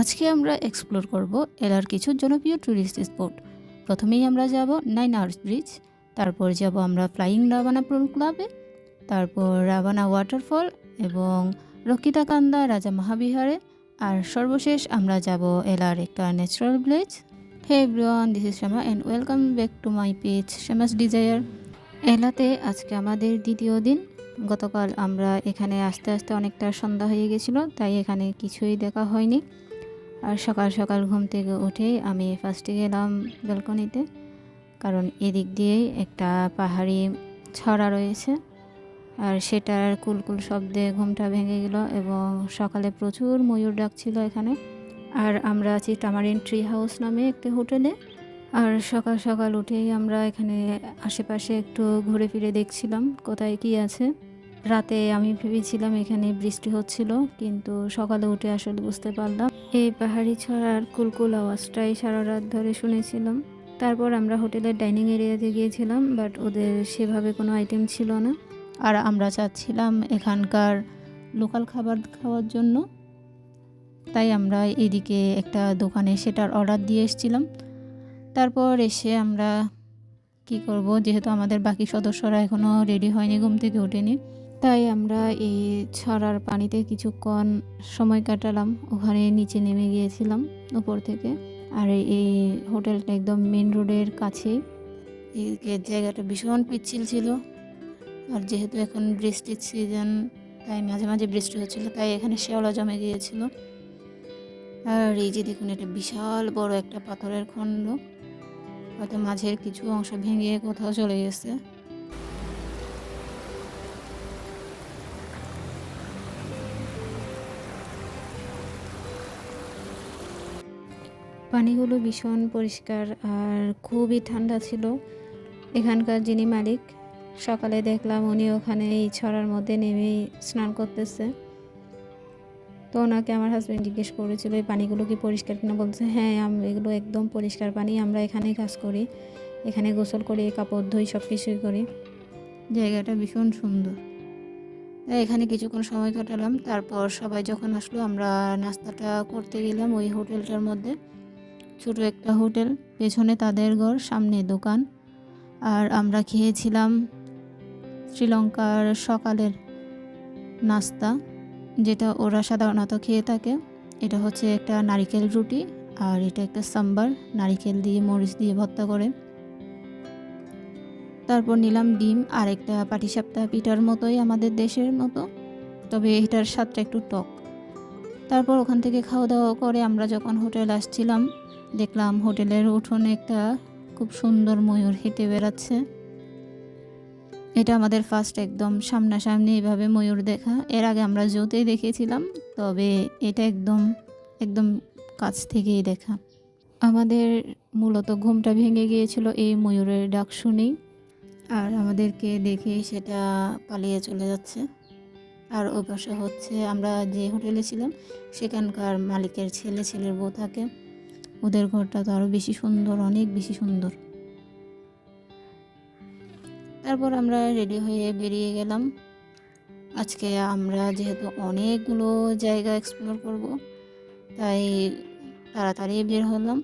আজকে আমরা এক্সপ্লোর করব এলার কিছু জনপ্রিয় ট্যুরিস্ট স্পট প্রথমেই আমরা যাব নাইন আওয়ার্স ব্রিজ তারপর যাব আমরা ফ্লাইং রাবানা পুল ক্লাবে তারপর রাবানা ওয়াটারফল এবং রক্ষিতাকান্দা রাজা মহাবিহারে আর সর্বশেষ আমরা যাব এলার একটা natural village hey everyone this is Shyama and welcome back to my page Shyama's desire এলাতে আজকে আমাদের দ্বিতীয় দিন। গতকাল আমরা এখানে আস্তে আস্তে অনেকটা সন্ধ্যা হয়ে গেছিল, তাই এখানে কিছুই দেখা হয়নি। আর সকাল সকাল ঘুম থেকে উঠেই আমি ফার্স্টে গেলাম ব্যালকনিতে কারণ এদিক দিয়েই একটা পাহাড়ি ছড়া রয়েছে। আর সেটার কুলকুল শব্দে ঘুমটা ভেঙে গেল এবং সকালে প্রচুর ময়ূর ডাকছিল এখানে। আর আমরা আছি টামারিন ট্রি হাউস নামে একটি হোটেলে। আর সকাল সকাল উঠেই আমরা এখানে আশেপাশে একটু ঘুরে ফিরে দেখছিলাম কোথায় কি আছে। রাতে আমি ভেবেছিলাম এখানে বৃষ্টি হচ্ছিল, কিন্তু সকালে উঠে আসলে বুঝতে পারলাম এই পাহাড়ি ছড়ার কুলকুল আওয়াজটাই সারা রাত ধরে শুনেছিলাম। তারপর আমরা হোটেলের ডাইনিং এরিয়াতে গিয়েছিলাম, বাট ওদের সেভাবে কোনো আইটেম ছিল না। আর আমরা চাচ্ছিলাম এখানকার লোকাল খাবার খাওয়ার জন্য। তাই আমরা এদিকে একটা দোকানে সেটার অর্ডার দিয়ে এসেছিলাম। তারপর এসে আমরা কি করব, যেহেতু আমাদের বাকি সদস্যরা এখনও রেডি হয়নি, ঘুম থেকে ওঠেনি। তাই আমরা এই ছড়ার পানিতে কিছুক্ষণ সময় কাটালাম। ওখানে নিচে নেমে গিয়েছিলাম উপর থেকে। আর এই হোটেলটা একদম মেন রোডের কাছেই। এই জায়গাটা ভীষণ পিচ্ছিল ছিল। আর যেহেতু এখন বৃষ্টির সিজন তাই মাঝে মাঝে বৃষ্টি হচ্ছিল, তাই এখানে শেওলা জমে গিয়েছিল। আর এই যে দেখুন, এটা বিশাল বড় একটা পাথরের খণ্ড। হয়তো মাঝের কিছু অংশ ভেঙে কোথাও চলে গেছে। পানিগুলো ভীষণ পরিষ্কার আর খুবই ঠান্ডা ছিল। এখানকার যিনি মালিক, সকালে দেখলাম উনি ওখানে এই ছড়ার মধ্যে নেমেই স্নান করতেছে। তো ওনাকে আমার হাজব্যান্ড জিজ্ঞেস করেছিল, এই পানিগুলো কি পরিষ্কার কিনা? বলছে হ্যাঁ এগুলো একদম পরিষ্কার পানি। আমরা এখানেই কাজ করি। এখানে গোসল করি, কাপড় ধুই সব কিছুই করি। জায়গাটা ভীষণ সুন্দর। এখানে কিছুক্ষণ সময় কাটালাম। তারপর সবাই যখন আসলো, আমরা নাস্তাটা করতে গেলাম ওই হোটেলটার মধ্যে। ছোট একটা হোটেল, পেছনে তাদের ঘর, সামনে দোকান। আর আমরা খেয়েছিলাম শ্রীলঙ্কার সকালের নাস্তা, যেটা ওরা সাধারণত খেয়ে থাকে। এটা হচ্ছে একটা নারিকেল রুটি আর এটা একটা সাম্বার, নারিকেল দিয়ে মরিচ দিয়ে ভর্তা করে। তারপর নিলাম ডিম আর একটা পাটিসাপ্তা পিঠার মতোই আমাদের দেশের মতো, তবে এটার স্বাদটা একটু টক। তারপর ওখান থেকে খাওয়া দাওয়া করে আমরা যখন হোটেল আসছিলাম দেখলাম হোটেলের উঠোনে একটা খুব সুন্দর ময়ূর হেঁটে বেড়াচ্ছে। এটা আমাদের ফার্স্ট একদম সামনাসামনি এভাবে ময়ূর দেখা। এর আগে আমরা জোতেই দেখেছিলাম, তবে এটা একদম একদম কাছ থেকেই দেখা। আমাদের মূলত ঘুমটা ভেঙে গিয়েছিল এই ময়ূরের ডাক শুনেই, আর আমাদেরকে দেখে সেটা পালিয়ে চলে যাচ্ছে। আর ওই পাশে হচ্ছে আমরা যে হোটেলে ছিলাম, সেখানকার মালিকের ছেলে, ছেলের বউ থাকে। ওদের ঘরটা তো আরও বেশি সুন্দর, অনেক বেশি সুন্দর। তারপর আমরা রেডি হয়ে বেরিয়ে গেলাম। আজকে আমরা যেহেতু অনেকগুলো জায়গা এক্সপ্লোর করব, তাই তাড়াতাড়ি বের হলাম।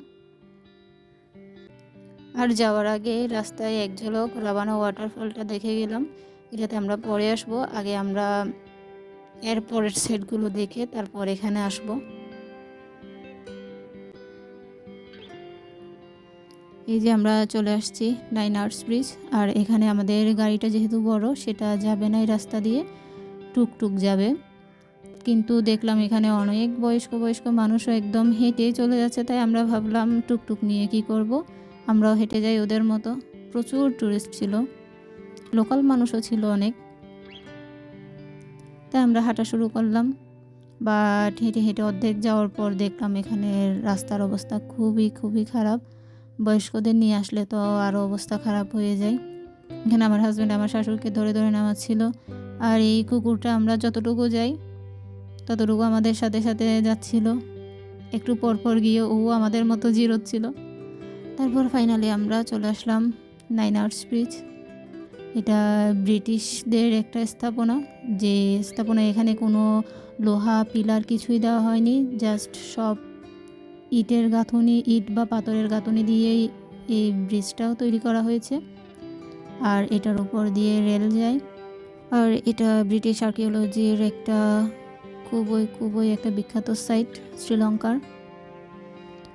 আর যাওয়ার আগে রাস্তায় এক ঝলক রাবানা ওয়াটারফলটা দেখে গেলাম। এটাতে আমরা পরে আসব। আগে আমরা এর পরের সেটগুলো দেখে তারপর এখানে আসব। এই যে আমরা চলে আসছি নাইন আর্টস ব্রিজ আর এখানে আমাদের গাড়িটা যেহেতু বড়, সেটা যাবে না এই রাস্তা দিয়ে, টুকটুক যাবে। কিন্তু দেখলাম এখানে অনেক বয়স্ক বয়স্ক মানুষও একদম হেঁটে চলে যাচ্ছে, তাই আমরা ভাবলাম টুকটুক নিয়ে কি করব? আমরাও হেঁটে যাই ওদের মতো। প্রচুর টুরিস্ট ছিল। লোকাল মানুষও ছিল অনেক। তাই আমরা হাঁটা শুরু করলাম। বাট হেঁটে হেঁটে অর্ধেক যাওয়ার পর দেখলাম এখানে রাস্তার অবস্থা খুবই খুবই খারাপ। বয়স্কদের নিয়ে আসলে তো আরও অবস্থা খারাপ হয়ে যায়। এখানে আমার হাজব্যান্ড আমার শাশুড়িকে ধরে ধরে নামাচ্ছিল আর এই কুকুরটা আমরা যতটুকু যাই, ততটুকু আমাদের সাথে সাথে যাচ্ছিল। একটু পর পর গিয়ে ও আমাদের মতো জিরোচ্ছিল তারপর ফাইনালি আমরা চলে আসলাম নাইন আর্টস ব্রিজ এটা ব্রিটিশদের একটা স্থাপনা। যে স্থাপনা এখানে কোনো লোহা, পিলার কিছুই দেওয়া হয়নি। জাস্ট সব ইটের গাঁথুনি, ইট বা পাথরের গাঁথুনি দিয়েই এই ব্রিজটাও তৈরি করা হয়েছে। আর এটার উপর দিয়ে রেল যায়। আর এটা ব্রিটিশ আর্কিওলজির একটা খুবই খুবই একটা বিখ্যাত সাইট, শ্রীলঙ্কার।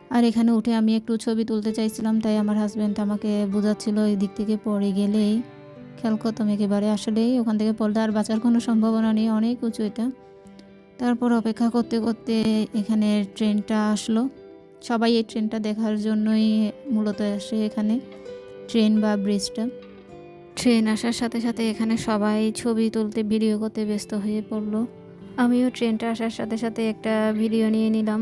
আর এখানে উঠে আমি একটু ছবি তুলতে চাইছিলাম, তাই আমার হাজব্যান্ড আমাকে বোঝাচ্ছিল এই দিক থেকে পড়ে গেলেই। খেয়াল করতাম একেবারে আসলেই ওখান থেকে পড়লে আর বাঁচার কোনো সম্ভাবনা নেই, অনেক উঁচু এটা। তারপর অপেক্ষা করতে করতে এখানে ট্রেনটা আসলো। সবাই এই ট্রেনটা দেখার জন্যই মূলত আসে এখানে, ট্রেন বা ব্রিজটা। ট্রেন আসার সাথে সাথে এখানে সবাই ছবি তুলতে, ভিডিও করতে ব্যস্ত হয়ে পড়ল। আমিও ট্রেনটা আসার সাথে সাথে একটা ভিডিও নিয়ে নিলাম।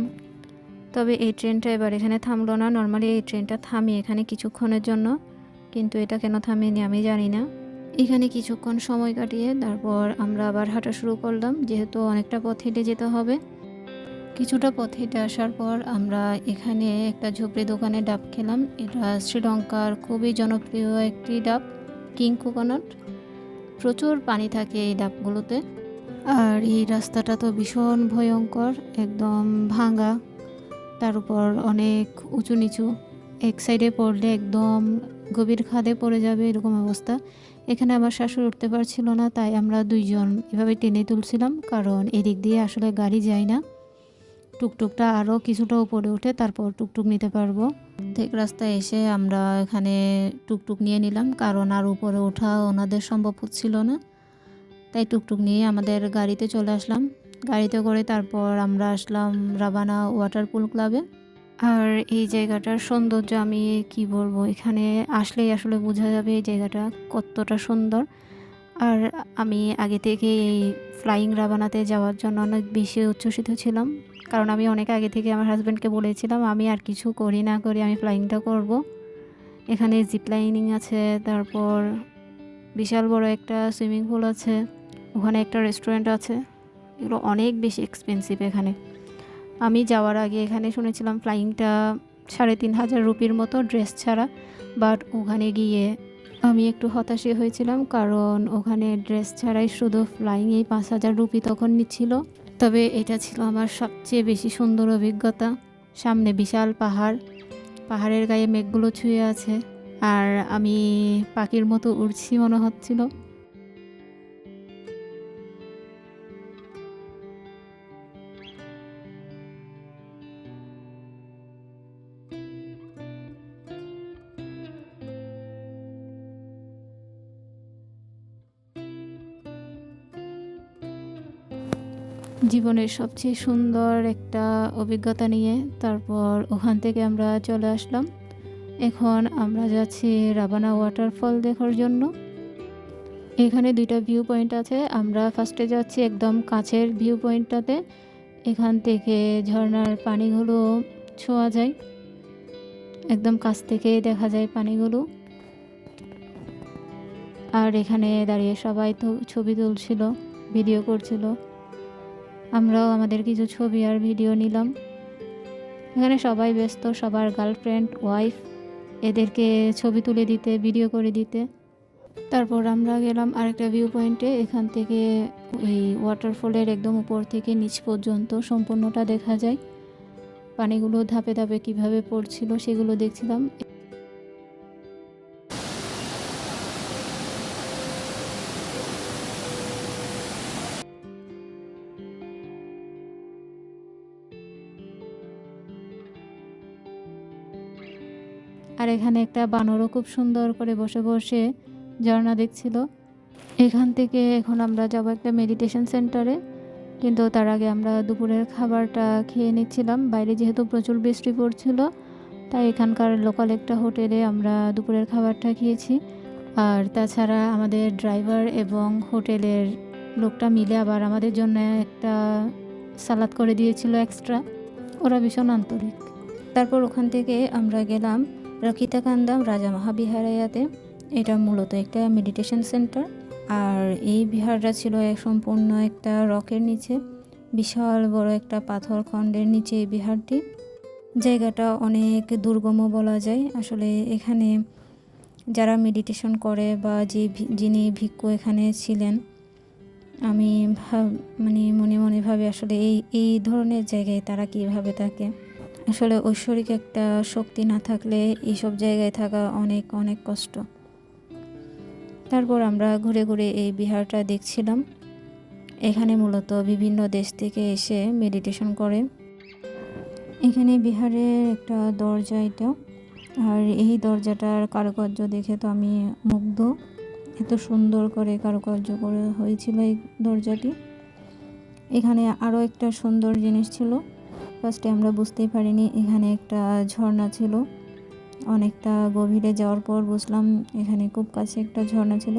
তবে এই ট্রেনটা এবার এখানে থামলো না। নর্মালি এই ট্রেনটা থামি এখানে কিছুক্ষণের জন্য, কিন্তু এটা কেন থামেনি আমি জানি না। এখানে কিছুক্ষণ সময় কাটিয়ে তারপর আমরা আবার হাঁটা শুরু করলাম, যেহেতু অনেকটা পথ হেঁটে যেতে হবে। কিছুটা পথ হেঁটে আসার পর আমরা এখানে একটা ঝুপড়ি দোকানে ডাব খেলাম। এটা শ্রীলঙ্কার খুবই জনপ্রিয় একটি ডাব, কিং কোকোনাট। প্রচুর পানি থাকে এই ডাবগুলোতে। আর এই রাস্তাটা তো ভীষণ ভয়ঙ্কর, একদম ভাঙা। তার উপর অনেক উঁচু নিচু। এক সাইডে পড়লে একদম গভীর খাদে পড়ে যাবে এরকম অবস্থা। এখানে আমার শাশুড়ি উঠতে পারছিল না, তাই আমরা দুইজন এভাবে টেনে তুলছিলাম। কারণ এদিক দিয়ে আসলে গাড়ি যায় না। টুকটুকটা আরও কিছুটা উপরে উঠে তারপর টুকটুক নিতে পারব। ঠিক রাস্তায় এসে আমরা এখানে টুকটুক নিয়ে নিলাম, কারণ আর উপরে ওঠা ওনাদের সম্ভব হচ্ছিল না। তাই টুকটুক নিয়ে আমাদের গাড়িতে চলে আসলাম। গাড়িতে করে তারপর আমরা আসলাম রাবানা ওয়াটার পুল ক্লাবে। আর এই জায়গাটার সৌন্দর্য আমি কি বলব, এখানে আসলেই আসলে বোঝা যাবে এই জায়গাটা কতটা সুন্দর। আর আমি আগে থেকে এই ফ্লাইং রাবানাতে যাওয়ার জন্য অনেক বেশি উচ্ছ্বসিত ছিলাম। কারণ আমি অনেক আগে থেকে আমার হাজব্যান্ডকে বলেছিলাম, আমি আর কিছু করি না, করি, আমি ফ্লাইংটা করব। এখানে জিপ লাইনিং আছে, তারপর বিশাল বড় একটা সুইমিং পুল আছে, ওখানে একটা রেস্টুরেন্ট আছে। এগুলো অনেক বেশি এক্সপেন্সিভ এখানে। আমি যাওয়ার আগে এখানে শুনেছিলাম ফ্লাইংটা সাড়ে তিন হাজার রুপির মতো ড্রেস ছাড়া বাট ওখানে গিয়ে আমি একটু হতাশই হয়েছিলাম কারণ ওখানে ড্রেস ছাড়াই শুধু ফ্লাইংয়েই পাঁচ হাজার রুপি তখন নিচ্ছিল। তবে এটা ছিল আমার সবচেয়ে বেশি সুন্দর অভিজ্ঞতা। সামনে বিশাল পাহাড়, পাহাড়ের গায়ে মেঘগুলো ছুঁয়ে আছে, আর আমি পাখির মতো উড়ছি মনে হচ্ছিল। জীবনের সবচেয়ে সুন্দর একটা অভিজ্ঞতা নিয়ে তারপর ওখান থেকে আমরা চলে আসলাম। এখন আমরা যাচ্ছি রাবানা ওয়াটারফল দেখার জন্য। এখানে দুইটা ভিউ পয়েন্ট আছে। আমরা ফার্স্টে যাচ্ছি একদম কাছের ভিউ পয়েন্টটাতে এখান থেকে ঝর্নার পানিগুলো ছোঁয়া যায়। একদম কাছ থেকে দেখা যায় পানিগুলো। আর এখানে দাঁড়িয়ে সবাই তো ছবি তুলছিল ভিডিও করছিল। আমরাও আমাদের কিছু ছবি আর ভিডিও নিলাম। এখানে সবাই ব্যস্ত, সবার গার্লফ্রেন্ড ওয়াইফ এদেরকে ছবি তুলে দিতে ভিডিও করে দিতে। তারপর আমরা গেলাম আরেকটা ভিউ পয়েন্টে এখান থেকে এই ওয়াটারফলের একদম উপর থেকে নিচ পর্যন্ত সম্পূর্ণটা দেখা যায়। পানিগুলো ধাপে ধাপে কীভাবে পড়ছিল সেগুলো দেখছিলাম। আর এখানে একটা বানরও খুব সুন্দর করে বসে বসে ঝর্ণা দেখছিল। এখান থেকে এখন আমরা যাব একটা মেডিটেশন সেন্টারে কিন্তু তার আগে আমরা দুপুরের খাবারটা খেয়ে নিচ্ছিলাম। বাইরে যেহেতু প্রচুর বৃষ্টি পড়ছিল, তাই এখানকার লোকাল একটা হোটেলে আমরা দুপুরের খাবারটা খেয়েছি। আর তাছাড়া আমাদের ড্রাইভার এবং হোটেলের লোকটা মিলে আবার আমাদের জন্য একটা সালাদ করে দিয়েছিল এক্সট্রা ওরা ভীষণ আন্তরিক। তারপর ওখান থেকে আমরা গেলাম রকিতাকান্দাম রাজা মহাবিহারায়াতে। এটা মূলত একটা মেডিটেশন সেন্টার আর এই বিহারটা ছিল এক সম্পূর্ণ একটা রকের নিচে, বিশাল বড় একটা পাথর খণ্ডের নিচে এই বিহারটি। জায়গাটা অনেক দুর্গমও বলা যায়। আসলে এখানে যারা মেডিটেশন করে বা যে যিনি ভিক্ষু এখানে ছিলেন, আমি ভাব মানে মনে মনে ভাবে আসলে এই এই ধরনের জায়গায় তারা কীভাবে থাকে। আসলে ঐশ্বরিক একটা শক্তি না থাকলে এইসব জায়গায় থাকা অনেক অনেক কষ্ট। তারপর আমরা ঘুরে ঘুরে এই বিহারটা দেখছিলাম। এখানে মূলত বিভিন্ন দেশ থেকে এসে মেডিটেশন করে। এখানে বিহারের একটা দরজা এটা। আর এই দরজাটার কারুকার্য দেখে তো আমি মুগ্ধ। এত সুন্দর করে কারুকার্য করে হয়েছিল এই দরজাটি। এখানে আরও একটা সুন্দর জিনিস ছিল। ফার্স্টে আমরা বুঝতেই পারিনি, এখানে একটা ঝর্ণা ছিল। অনেকটা গভীরে যাওয়ার পর বুঝলাম এখানে খুব কাছে একটা ঝর্ণা ছিল।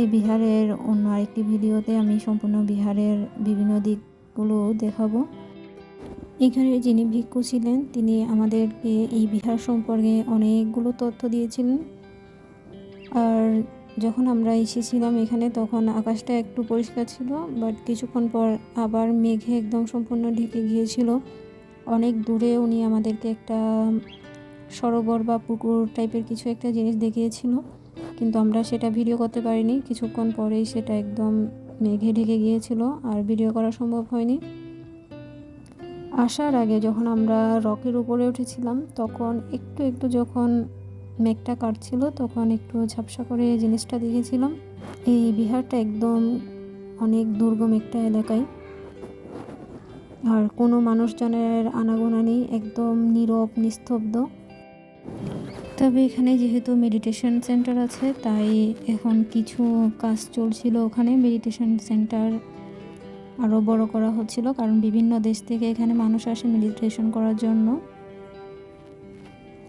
এই বিহারের অন্য আরেকটি ভিডিওতে আমি সম্পূর্ণ বিহারের বিভিন্ন দিকগুলো দেখাবো। এখানে যিনি ভিক্ষু ছিলেন, তিনি আমাদেরকে এই বিহার সম্পর্কে অনেকগুলো তথ্য দিয়েছিলেন। আর যখন আমরা এসেছিলাম এখানে, তখন আকাশটা একটু পরিষ্কার ছিল বাট কিছুক্ষণ পর আবার মেঘে একদম সম্পূর্ণ ঢেকে গিয়েছিল। অনেক দূরে উনি আমাদেরকে একটা সরোবর বা পুকুর টাইপের কিছু একটা জিনিস দেখিয়েছিল, কিন্তু আমরা সেটা ভিডিও করতে পারিনি। কিছুক্ষণ পরেই সেটা একদম মেঘে ঢেকে গিয়েছিল, আর ভিডিও করা সম্ভব হয়নি। আসার আগে যখন আমরা রকের উপরে উঠেছিলাম, তখন একটু একটু যখন মেঘটা কাটছিল, তখন একটু ঝাপসা করে জিনিসটা দেখেছিলাম। এই বিহারটা একদম অনেক দুর্গম একটা এলাকায়। আর কোনো মানুষজনের আনাগোনা নেই, একদম নীরব, নিস্তব্ধ। তবে এখানে যেহেতু মেডিটেশন সেন্টার আছে, তাই এখন কিছু কাজ চলছিল ওখানে। মেডিটেশন সেন্টার আরও বড় করা হচ্ছিল, কারণ বিভিন্ন দেশ থেকে এখানে মানুষ আসে মেডিটেশন করার জন্য।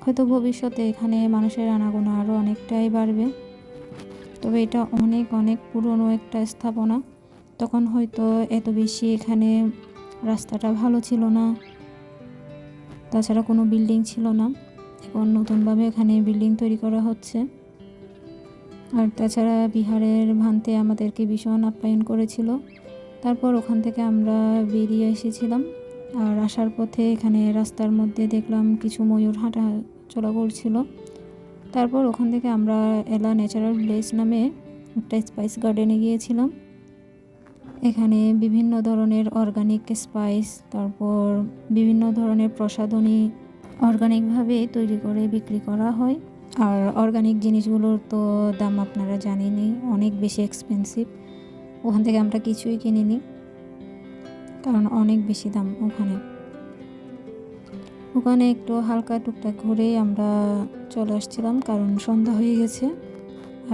হয়তো ভবিষ্যতে এখানে মানুষের আনাগোনা আরও অনেকটাই বাড়বে। তবে এটা অনেক অনেক পুরনো একটা স্থাপনা। তখন হয়তো এত বেশি এখানে রাস্তাটা ভালো ছিল না। তাছাড়া কোনো বিল্ডিং ছিল না। এখন নতুনভাবে এখানে বিল্ডিং তৈরি করা হচ্ছে। আর তাছাড়া বিহারের ভান্তে আমাদেরকে ভীষণ আপ্যায়ন করেছিল। তারপর ওখান থেকে আমরা বেরিয়ে এসেছিলাম। আর আসার পথে এখানে রাস্তার মধ্যে দেখলাম কিছু ময়ূর হাঁটা চলা করছিল। তারপর ওখান থেকে আমরা এলা ন্যাচারাল প্লেস নামে একটা স্পাইস গার্ডেনে গিয়েছিলাম। এখানে বিভিন্ন ধরনের অর্গানিক স্পাইস তারপর বিভিন্ন ধরনের প্রসাধনী অর্গানিকভাবে তৈরি করে বিক্রি করা হয়। আর অর্গানিক জিনিসগুলোর তো দাম আপনারা জানেনই, অনেক বেশি এক্সপেন্সিভ ওখান থেকে আমরা কিছুই কিনিনি, কারণ অনেক বেশি দাম ওখানে। ওখানে একটু হালকা টুকটাক ঘুরেই আমরা চলে আসছিলাম, কারণ সন্ধ্যা হয়ে গেছে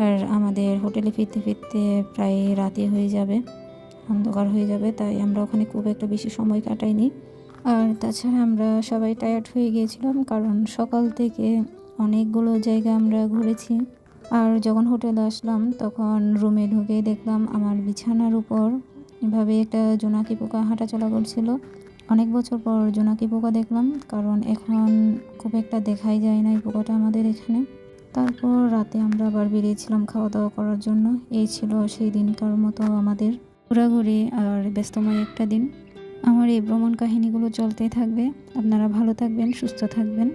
আর আমাদের হোটেলে ফিরতে ফিরতে প্রায় রাতে হয়ে যাবে, অন্ধকার হয়ে যাবে, তাই আমরা ওখানে খুব একটা বেশি সময় কাটাইনি। আর তাছাড়া আমরা সবাই টায়ার্ড হয়ে গিয়েছিলাম, কারণ সকাল থেকে অনেকগুলো জায়গা আমরা ঘুরেছি। আর যখন হোটেলে আসলাম, তখন রুমে ঢুকে দেখলাম আমার বিছানার উপর এভাবে একটা জোনাকি পোকা হাঁটাচলা করছিল। অনেক বছর পর জোনাকি পোকা দেখলাম, কারণ এখন খুব একটা দেখাই যায় না এই পোকাটা আমাদের এখানে। তারপর রাতে আমরা আবার বেরিয়েছিলাম খাওয়া দাওয়া করার জন্য। এই ছিল সেই দিনকার মতো আমাদের ঘোরাঘুরি আর ব্যস্তময় একটা দিন। আমার এই ভ্রমণ কাহিনীগুলো চলতেই থাকবে। আপনারা ভালো থাকবেন, সুস্থ থাকবেন।